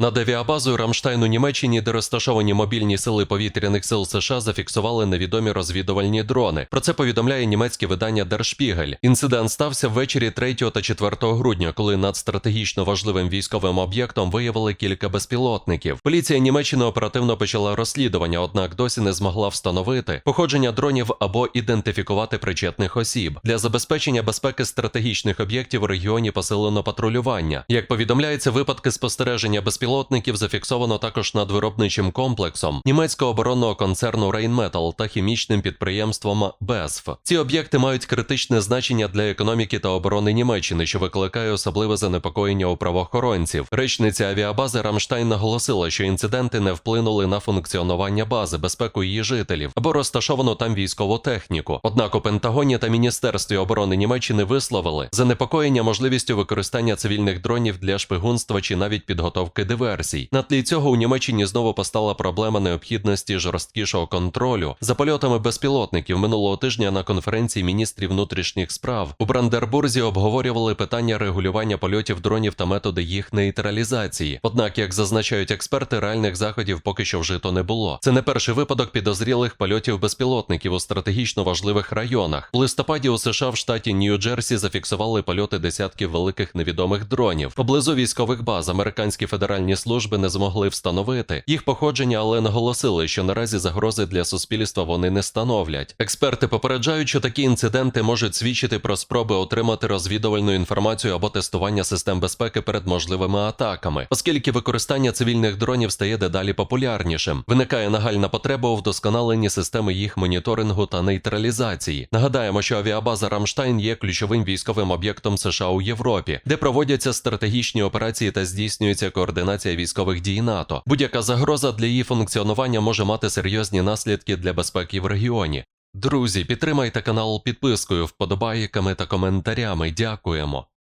Над авіабазою Рамштайн у Німеччині, де розташовані мобільні сили повітряних сил США, зафіксували невідомі розвідувальні дрони. Про це повідомляє німецьке видання Der. Інцидент стався ввечері 3 та 4 грудня, коли над стратегічно важливим військовим об'єктом виявили кілька безпілотників. Поліція Німеччини оперативно почала розслідування, однак досі не змогла встановити походження дронів або ідентифікувати причетних осіб. Для забезпечення безпеки стратегічних об'єктів у регіоні посилено патрулювання. Як повідомляється, випадки спостереження безпілотників зафіксовано також над виробничим комплексом німецького оборонного концерну Rheinmetall та хімічним підприємством BESF. Ці об'єкти мають критичне значення для економіки та оборони Німеччини, що викликає особливе занепокоєння у правоохоронців. Речниця авіабази Рамштайн наголосила, що інциденти не вплинули на функціонування бази, безпеку її жителів або розташовану там військову техніку. Однак у Пентагоні та Міністерстві оборони Німеччини висловили занепокоєння можливістю використання цивільних дронів для шпигунства чи навіть підготовки диверсій. На тлі цього у Німеччині знову постала проблема необхідності жорсткішого контролю за польотами безпілотників минулого тижня на конференції міністрів внутрішніх справ у Брандербурзі обговорювали питання регулювання польотів дронів та методи їх нейтралізації. Однак, як зазначають експерти, реальних заходів поки що вжито не було. Це не перший випадок підозрілих польотів безпілотників у стратегічно важливих районах. В листопаді у США в штаті Нью-Джерсі зафіксували польоти десятків великих невідомих дронів. Поблизу військових баз американські федеральні служби не змогли встановити їх походження, але наголосили, що наразі загрози для суспільства вони не становлять. Експерти попереджають, що такі інциденти можуть свідчити про спроби отримати розвідувальну інформацію або тестування систем безпеки перед можливими атаками, оскільки використання цивільних дронів стає дедалі популярнішим. Виникає нагальна потреба у вдосконаленні системи їх моніторингу та нейтралізації. Нагадаємо, що авіабаза Рамштайн є ключовим військовим об'єктом США у Європі, де проводяться стратегічні операції та здійснюється координація військових дій НАТО. Будь-яка загроза для її функціонування може мати серйозні наслідки для безпеки в регіоні. Друзі, підтримайте канал підпискою, вподобайками та коментарями. Дякуємо.